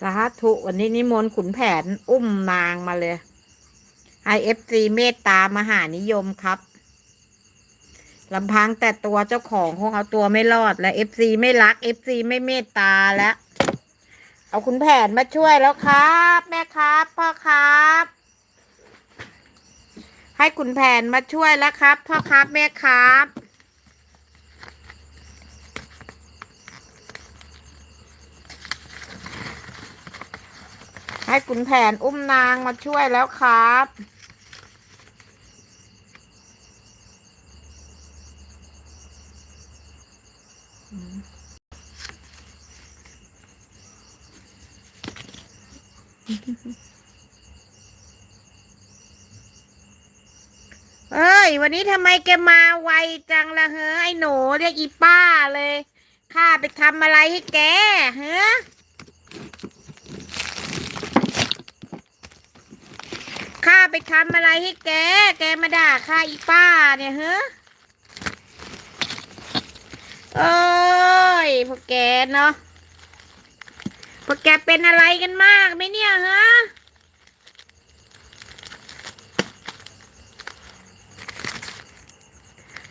สาธุวันนี้นิมนต์ขุนแผน อุ้มนางมาเลยไอเอฟซีเมตตามหานิยมครับลำพังแต่ตัวเจ้าของคงเอาตัวไม่รอดแล้วเอฟซีไม่รักเอฟซีไม่เมตตาแล้ว เอาขุนแผนมาช่วยแล้วครับ แม่ครับพ่อครับ ให้ขุนแผนมาช่วยแล้วครับพ่อครับแม่ครับ ให้ขุนแผนอุ้มนางมาช่วยแล้วครับ เอ้ย วันนี้ทำไมแกมาไวจังละเฮ้ยไอ้หนูเรียกอีป้าเลย ข้าไปทำอะไรให้แกเฮ้ข้า ไปทำอะไรให้แก แกมาด่าข้าอีป้าเนี่ยเฮ้โอ้ยพวกแกเนาะพวกแกเป็นอะไรกันมากไหมเนี่ยฮะ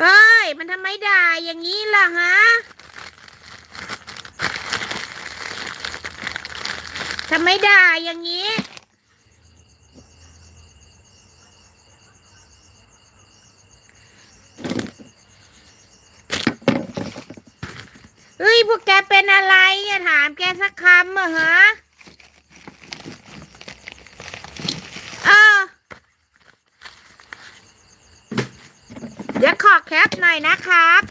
เฮ้ย มันทำไมด่าอย่างนี้ล่ะฮะทำไมด่าอย่างนี้ เฮ้ย พวกแกเป็นอะไรอะถามแกสักคำเหรอฮะเออเดี๋ยวขอแคปหน่อยนะครับ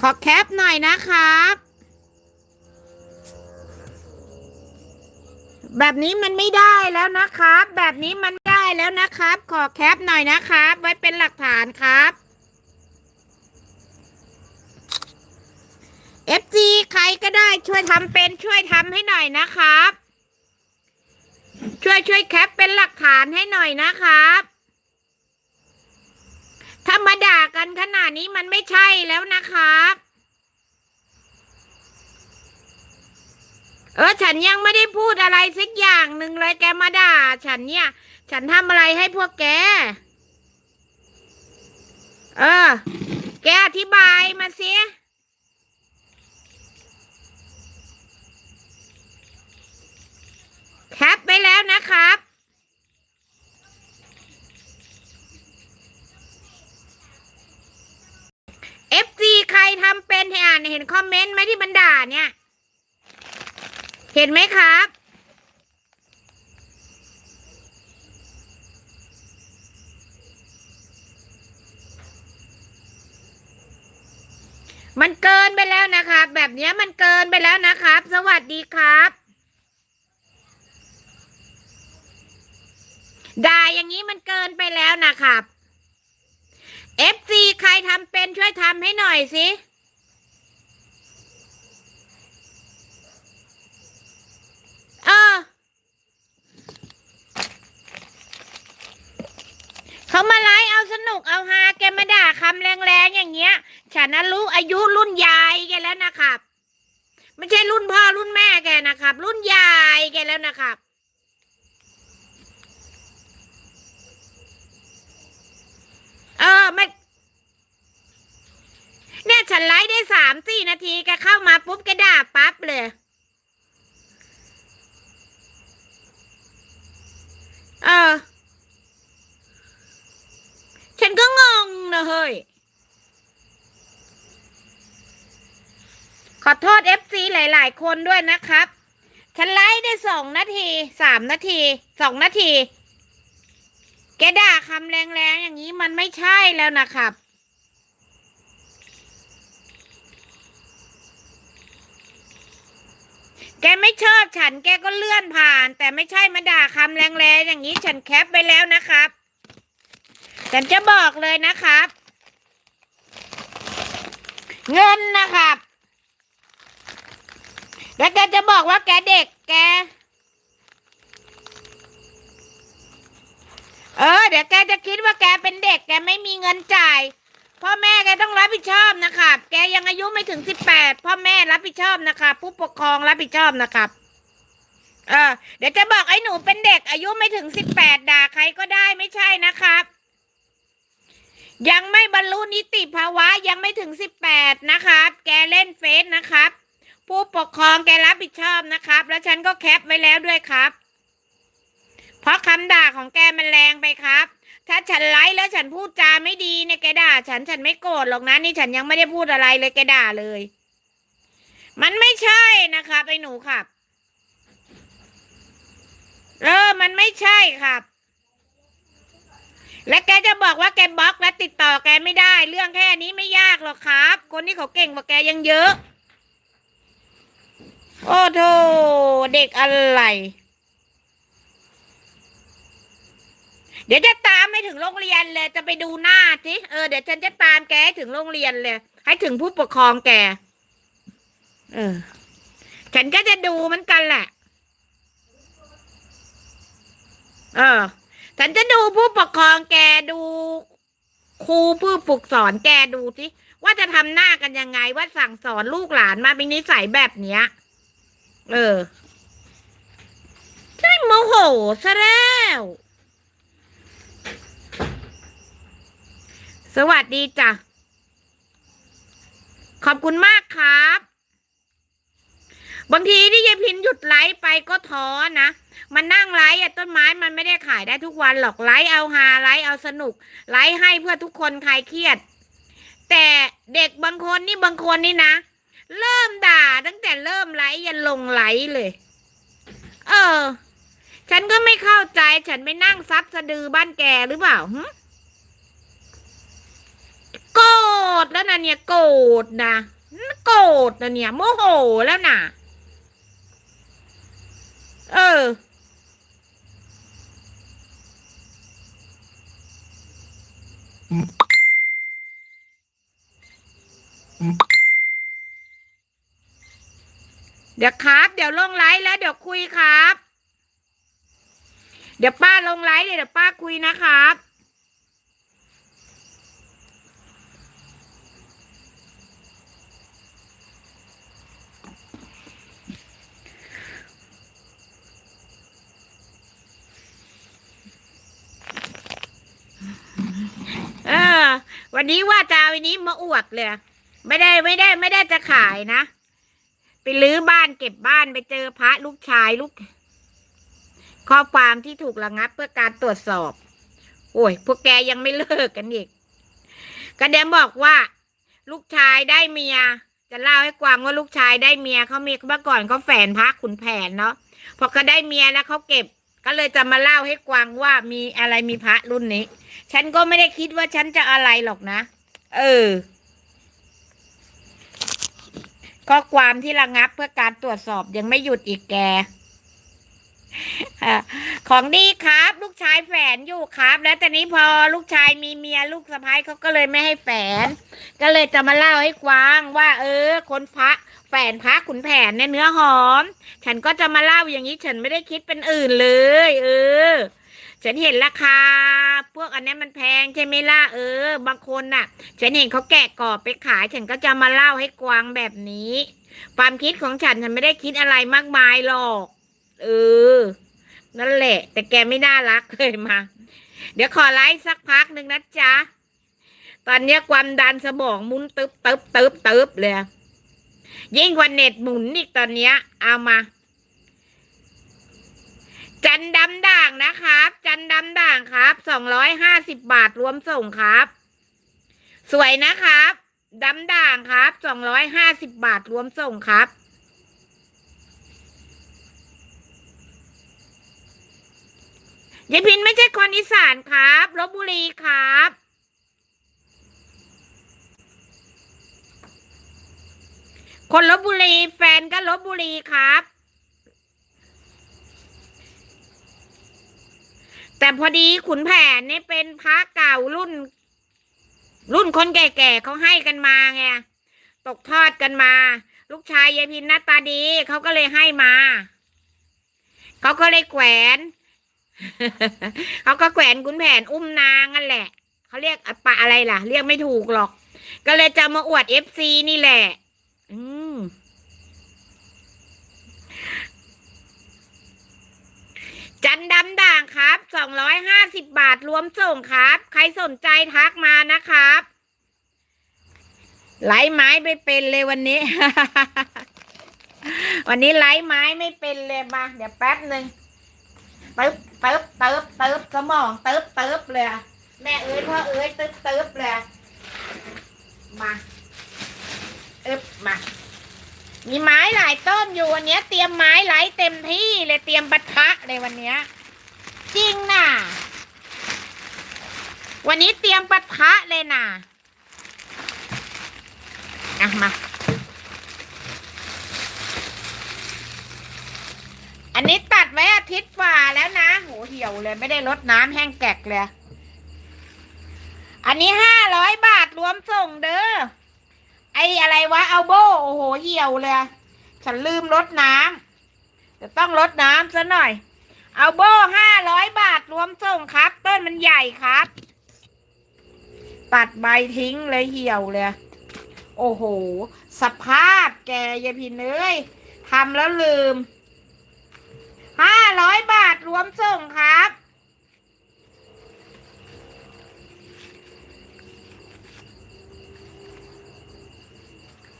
ขอแคปหน่อยนะครับ แบบนี้มันไม่ได้แล้วนะครับ แบบนี้มันไม่ได้แล้วนะครับ ขอแคปหน่อยนะครับ ไว้เป็นหลักฐานครับ FG ใครก็ได้ช่วยทำเป็นช่วยทำให้หน่อยนะครับ ช่วยช่วยแคปเป็นหลักฐานให้หน่อยนะครับ ถ้ามาด่ากันขนาดนี้มันไม่ใช่แล้วนะครับ เออ ฉันยังไม่ได้พูดอะไรสักอย่างหนึ่งเลยแกมาด่า ฉันเนี่ย ฉันทำอะไรให้พวกแก เออ แกอธิบายมาสิแคปไปแล้วนะครับ FG ใครทำเป็นให้อ่านเห็นคอมเมนต์ไหมที่บันด่าเนี่ย เห็นไหมครับ มันเกินไปแล้วนะครับ แบบนี้มันเกินไปแล้วนะครับ สวัสดีครับ ด่าอย่างนี้มันเกินไปแล้วนะครับ FC ใครทำเป็นช่วยทำให้หน่อยสิ เออ เขามาไลฟ์เอาสนุกเอาฮาแกมาด่าคำแรงๆอย่างเงี้ย ฉันนะรู้อายุรุ่นยายแกแล้วนะครับ ไม่ใช่รุ่นพ่อรุ่นแม่แกนะครับ รุ่นยายแกแล้วนะครับเออไม่เนี่ยฉันไลฟ์ได้สามสี่นาทีแกเข้ามาปุ๊บแกด่าปั๊บเลย เออ ฉันก็งงนะเฮ้ย ขอโทษเอฟซีหลาย ๆ คนด้วยนะครับ ฉันไลฟ์ได้สองนาทีสามนาทีสองนาที แกด่าคำแรงๆ อย่างนี้มันไม่ใช่แล้วนะครับแกไม่ชอบฉันแกก็เลื่อนผ่าน แต่ไม่ใช่มาด่าคำแรงๆอย่างนี้ฉันแคปไปแล้วนะครับฉันจะบอกเลยนะครับ เงินนะครับ แล้วแกจะบอกว่าแกเด็กแก เออ เดี๋ยวแกจะคิดว่าแกเป็นเด็ก แกไม่มีเงินจ่าย พ่อแม่แกต้องรับผิดชอบนะครับ แกยังอายุไม่ถึงสิบแปดพ่อแม่รับผิดชอบนะครับผู้ปกครองรับผิดชอบนะครับเออเดี๋ยวจะบอกไอ้หนูเป็นเด็ก อายุไม่ถึงสิบแปดด่าใครก็ได้ไม่ใช่นะครับ ยังไม่บรรลุนิติภาวะยังไม่ถึงสิบแปดนะครับ แกเล่นเฟซนะครับ ผู้ปกครองแกรับผิดชอบนะครับ แล้วฉันก็แคปไว้แล้วด้วยครับ เพราะคำด่าของแกมันแรงไปครับ ถ้าฉันไลฟ์แล้วฉันพูดจาไม่ดีเนี่ยแกด่า ฉันฉันไม่โกรธหรอกนะนี่ฉันยังไม่ได้พูดอะไรเลยแกด่าเลย มันไม่ใช่นะครับไอ้หนูครับเออมันไม่ใช่ครับ และแกจะบอกว่าแกบล็อกและติดต่อแกไม่ได้ เรื่องแค่นี้ไม่ยากหรอกครับ คนที่เขาเก่งกว่าแกยังเยอะ โอ้โธเด็กอะไร เดี๋ยวจะตามให้ถึงโรงเรียนเลย จะไปดูหน้าสิเออเดี๋ยวฉันจะตามแกให้ถึงโรงเรียนเลย ให้ถึงผู้ปกครองแก เออ ฉันก็จะดูมือนกันแหละ เออ ฉันจะดูผู้ปกครองแกดูครูผู้ฝึกสอนแกดูสิว่าจะทำหน้ากันยังไงว่าสั่งสอนลูกหลานมาเป็นนิสัยแบบเนี้ย เออใช่โมโหซะแล้ว สวัสดีจ้ะ ขอบคุณมากครับ บางทีที่ยายพินหยุดไลฟ์ไปก็ท้อนะ มันนั่งไลฟ์อะต้นไม้มันไม่ได้ขายได้ทุกวันหรอกไลฟ์เอาฮาไลฟ์เอาสนุก ไลฟ์ให้เพื่อทุกคนคลายเครียด แต่เด็กบางคนนี่บางคนนี่นะ เริ่มด่าตั้งแต่เริ่มไลฟ์ยันลงไลฟ์เลย เออ ฉันก็ไม่เข้าใจ ฉันไปนั่งซับสะดือบ้านแกหรือเปล่าโกรธแล้วนะเนี่ยโกรธนะโกรธนะเนี่ย โมโหแล้วนะเออ เดี๋ยวครับ เดี๋ยวลงไลฟ์แล้วเดี๋ยวคุยครับ เดี๋ยวป้าลงไลฟ์เดี๋ยวป้าคุยนะครับเออ วันนี้ว่าจะเอาอันนี้มาอวดเลย ไม่ได้ไม่ได้ไม่ได้จะขายนะ ไปลื้อบ้านเก็บบ้านไปเจอพระลูกชายลูก ข้อความที่ถูกระงับเพื่อการตรวจสอบ โอ้ย พวกแกยังไม่เลิกกันอีกกระเดมบอกว่า ลูกชายได้เมีย จะเล่าให้กวางว่าลูกชายได้เมียเขามีเมื่อก่อนเขาแฝนพระขุนแผนเนาะพอเขาได้เมียแล้วเขาเก็บ ก็เลยจะมาเล่าให้กวางว่ามีอะไรมีพระรุ่นนี้ ฉันก็ไม่ได้คิดว่าฉันจะอะไรหรอกนะ เออ ข้อความที่ระงับเพื่อการตรวจสอบยังไม่หยุดอีกแกของดีครับ ลูกชายแฝนอยู่ครับ แล้วต่นี้พอลูกชายมีเมียลูกสะพ้ายเขาก็เลยไม่ให้แฝน ก็เลยจะมาเล่าให้กวางว่า เออ คนพระแฝนพระขุนแผนเนี่ยเนื้อหอม ฉันก็จะมาเล่าอย่างนี้ฉันไม่ได้คิดเป็นอื่นเลย เออ ฉันเห็นราคา พวกอันนี้มันแพงใช่ไหมล่ะเออ บางคนน่ะ ฉันเห็นเขาแกะกรอบไปขาย ฉันก็จะมาเล่าให้กวางแบบนี้ ความคิดของฉันฉันไม่ได้คิดอะไรมากมายหรอก เออ นั่นแหละ แต่แกไม่น่ารักเลยมา เดี๋ยวขอไลฟ์สักพักหนึ่งนะจ๊ะ ตอนนี้ความดันสมองมุนตึบตึบตึบตึบเลยยิ่งกว่าเน็ตหมุนอีกตอนเนี้ย เอามา จันดำด่างนะครับ จันดำด่างครับสองร้อยห้าสิบบาทรวมส่งครับ สวยนะครับดำด่างครับสองร้อยห้าสิบบาทรวมส่งครับยายพินไม่ใช่คนอีสานครับลบบุรีครับคนลบบุรีแฟนก็ลบบุรีครับ แต่พอดีขุนแผนนี่เป็นพระเก่ารุ่น รุ่นคนแก่ๆเขาให้กันมาไงตกทอดกันมา ลูกชายยายพินหน้าตาดีเขาก็เลยให้มาเขาก็เลยแขวนเขาก็แขวนขุนแผนอุ้มนางนั่นแหละเขาเรียกปะอะไรล่ะ เรียกไม่ถูกหรอก ก็เลยจะมาอวดเอฟซีนี่แหละ อืม จันดำด่างครับสองร้อยห้าสิบบาทรวมส่งครับ ใครสนใจทักมานะครับไล่ไม้ไม่เป็นเลยวันนี้ วันนี้ไล่ไม้ไม่เป็นเลยมาเดี๋ยวแป๊บหนึ่งตึ๊บตึ๊บตึ๊บตึ๊บสมองตึ๊บตึ๊บเลยแม่เอ้ยพ่อเอ้ยตึ๊บตึ๊บเลยมา อึบมา มีไม้หลายต้นอยู่วันนี้เตรียมไม้ไหลเต็มที่เลยเตรียมปะทะเลยวันนี้จริงน่ะ วันนี้เตรียมปะทะเลยน่ะอะมา อันนี้ตัดไว้อาทิตย์ฝ่าแล้วนะโหเหี่ยวเลยไม่ได้ลดน้ำแห้งแกกเลย อันนี้ห้าร้อยบาทรวมส่งเด้อ ไอ้อะไรวะเอาโบโอ้โหเหี่ยวเลย ฉันลืมลดน้ำจะต้องลดน้ำซะหน่อย เอาโบห้าร้อยบาทรวมส่งครับ ต้นมันใหญ่ครับ ตัดใบทิ้งเลยเหี่ยวเลย โอ้โห สภาพแกยายพินเอ้ยทำแล้วลืมห้าร้อยบาทรวมส่งครับ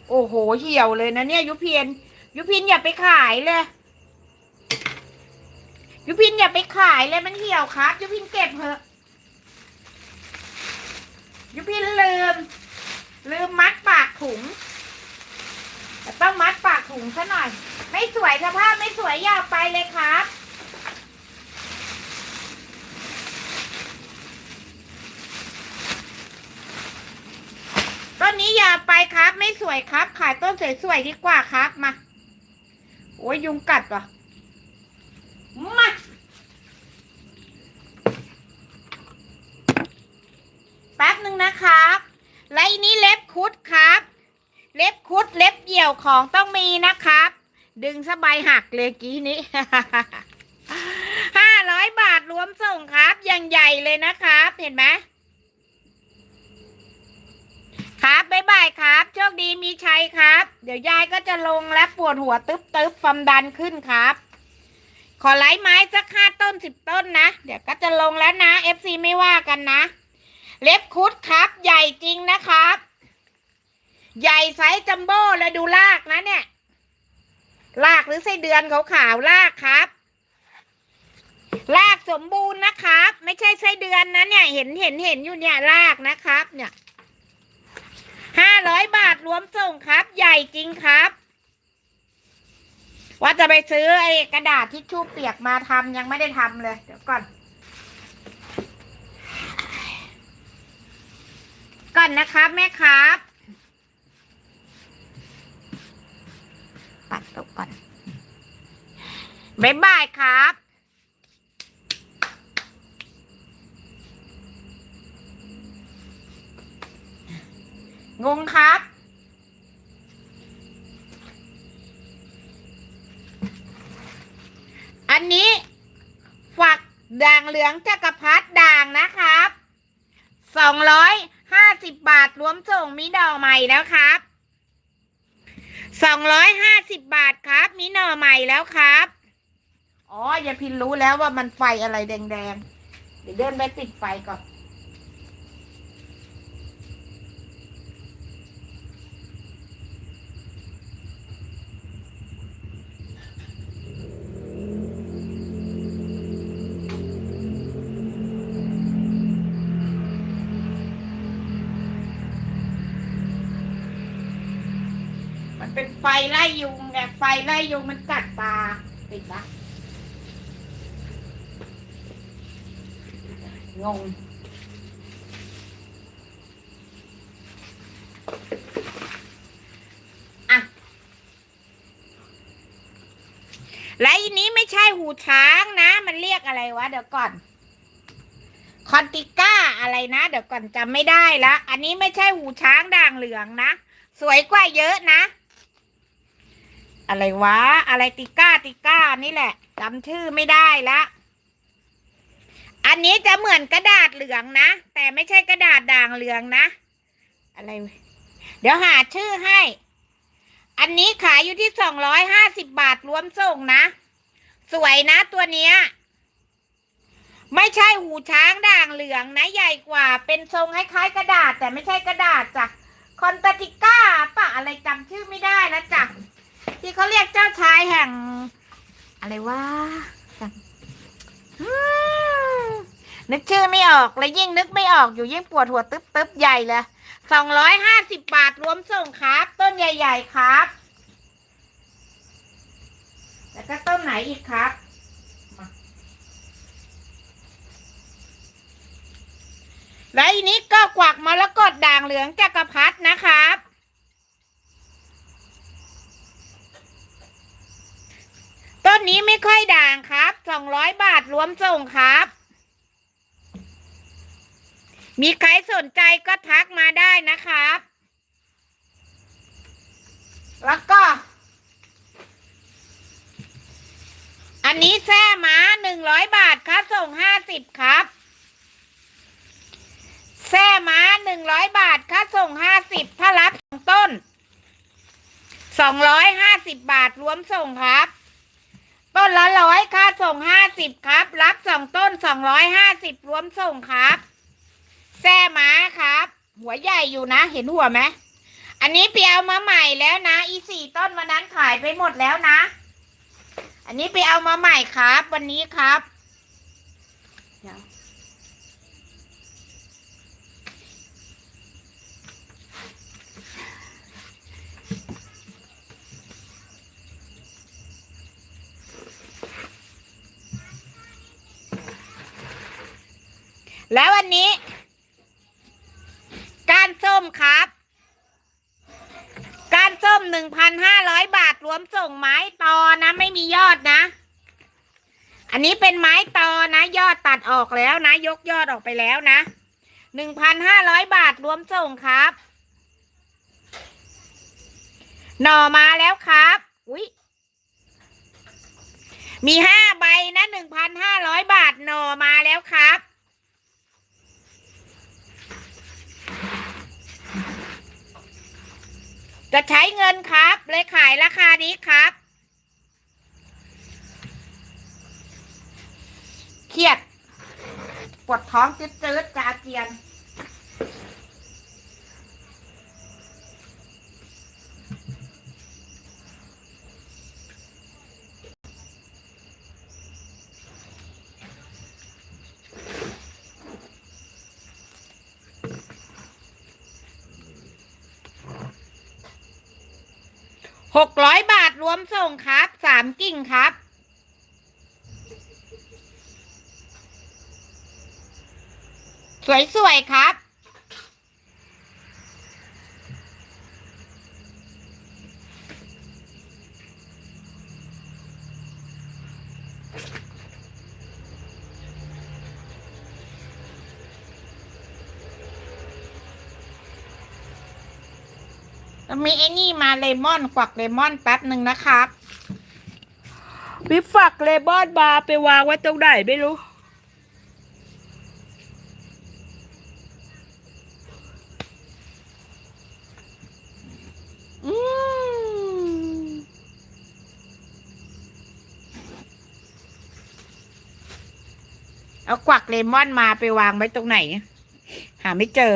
โอ้โหเหี่ยวเลยนะเนี่ย ยุพินยุพินอย่าไปขายเลย ยุพินอย่าไปขายเลยมันเหี่ยวครับ ยุพินเก็บเถอะยุพินลืม ลืมมัดปากถุงต้องมัดปากถุงซะหน่อย ไม่สวยสภาพไม่สวยอยาวไปเลยครับ ต้นนี้อย่าไปครับ ไม่สวยครับ ขายต้นสวยๆดีกว่าครับมาโอ้ยยุงกัดว่ะมาแป๊บหนึ่งนะครับแลนี้เล็บคุดครับ เล็บคุดเล็บเหี่ยวของต้องมีนะครับ ดึงสบายหักเลยกี้นี้ห้าร้อยบาทรวมส่งครับอย่างใหญ่เลยนะครับ เห็นไหม ครับบ๊ายบายครับ โชคดีมีชัยครับ เดี๋ยวยายก็จะลงและปวดหัวตึ๊บตึ๊บความดันขึ้นครับ ขอไลค์ไม้สักห้าต้นสิบต้นนะ เดี๋ยวก็จะลงแล้วนะ FC ไม่ว่ากันนะ เล็บคุดครับ ใหญ่จริงนะครับ ใหญ่ไซส์จัมโบ้เลยดูลากนะเนี่ย ลากหรือไส้เดือนขาวๆลากครับลากสมบูรณ์นะครับ ไม่ใช่ไส้เดือนนะเนี่ย เห็นเห็นเห็นอยู่เนี่ยลากนะครับ เนี่ย ร้อยบาทรวมส่งครับ ใหญ่จริงครับ ว่าจะไปซื้อไอ้กระดาษทิชชู่เปียกมาทำยังไม่ได้ทำเลย เดี๋ยวก่อน ก่อนนะครับ แม่ครับ ปัดตกก่อนบ๊ายบายครับ งงครับ อันนี้ฝักด่างเหลืองจักรพรรดิด่างนะครับสองร้อยห้าสิบบาทรวมส่งมีดอกใหม่แล้วครับสองร้อยห้าสิบบาทครับ มีหน่อใหม่แล้วครับ อ๋อ อย่าพินรู้แล้วว่ามันไฟอะไรแดงๆ เดี๋ยวเดินไปปิดไฟก่อน ไฟไล่ยุงไงไฟไล่ยุงมันกัดตาติดละงงอะและอันนี้ไม่ใช่หูช้างนะ มันเรียกอะไรวะ เดี๋ยวก่อน คอนติก้าอะไรนะ เดี๋ยวก่อนจำไม่ได้ละ อันนี้ไม่ใช่หูช้างด่างเหลืองนะ สวยกว่าเยอะนะ อะไรวะ อะไรติก้าติก้านี่แหละจำชื่อไม่ได้ละอันนี้จะเหมือนกระดาษเหลืองนะ แต่ไม่ใช่กระดาษด่างเหลืองนะ อะไร เดี๋ยวหาชื่อให้ อันนี้ขายอยู่ที่สองร้อยห้าสิบบาทรวมส่งนะ สวยนะตัวเนี้ย ไม่ใช่หูช้างด่างเหลืองนะใหญ่กว่า เป็นทรงคล้ายๆกระดาษ แต่ไม่ใช่กระดาษจ้ะคอนตาติก้าปะอะไรจำชื่อไม่ได้นะจ๊ะ ที่เขาเรียกเจ้าชายแห่ง อะไรวะนึกชื่อไม่ออกแล้วยิ่งนึกไม่ออกอยู่ยิ่งปวดหัวตึ๊บตึ๊บใหญ่เลยสองร้อยห้าสิบบาทรวมส่งครับ ต้นใหญ่ ๆ ครับ แล้วก็ต้นไหนอีกครับและอันนี้ก็กวักมรกตด่างเหลืองจักรพรรดินะครับ ต้นนี้ไม่ค่อยด่างครับสองร้อยบาทรวมส่งครับ มีใครสนใจก็ทักมาได้นะครับ แล้วก็ อันนี้แซ่ม้าหนึ่งร้อยบาทครับส่งห้าสิบครับแซ่ม้าหนึ่งร้อยบาทค่าส่งห้าสิบถ้ารับสองต้นสองร้อยห้าสิบบาทรวมส่งครับ ต้นละร้อยค่าส่งห้าสิบครับ รับสองต้นสองร้อยห้าสิบรวมส่งครับแซ่ม้าครับ หัวใหญ่อยู่นะ เห็นหัวไหมอันนี้ไปเอามาใหม่แล้วนะ อีสี่ต้นวันนั้นขายไปหมดแล้วนะ อันนี้ไปเอามาใหม่ครับ วันนี้ครับเดี๋ยว แล้ววันนี้ การส้มครับ การส้มหนึ่งพันห้าร้อยบาทรวมส่งไม้ตอนะ ไม่มียอดนะ อันนี้เป็นไม้ตอนะ ยอดตัดออกแล้วนะ ยกยอดออกไปแล้วนะหนึ่งพันห้าร้อยบาทรวมส่งครับ หน่อมาแล้วครับ อุ้ยมีห้าใบนะหนึ่งพันห้าร้อยบาทหน่อมาแล้วครับ จะใช้เงินครับ เลยขายราคานี้ครับ เครียด ปวดท้องจืดๆจะอาเจียน หกร้อยบาทรวมส่งครับสามกิ่งครับ สวยๆครับ มีไอ้นี่มาเลมอนกวักเลมอนแป๊บหนึ่งนะครับวิฝักเลมอนบาร์ไปวางไว้ตรงไหนไม่รู้ อืมเอากวักเลมอนมาไปวางไว้ตรงไหน หาไม่เจอ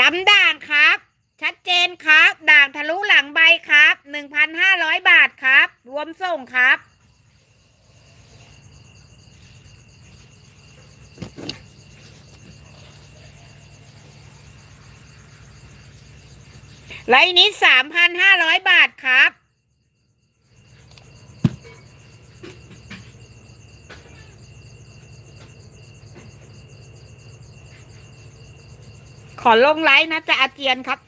ดำด่างครับ ชัดเจนครับ ด่างทะลุหลังใบครับหนึ่งพันห้าร้อยบาทครับ รวมส่งครับ ไลน์นี้สามพันห้าร้อยบาทครับ ขอลงไลน์นะจะอาเจียนครับ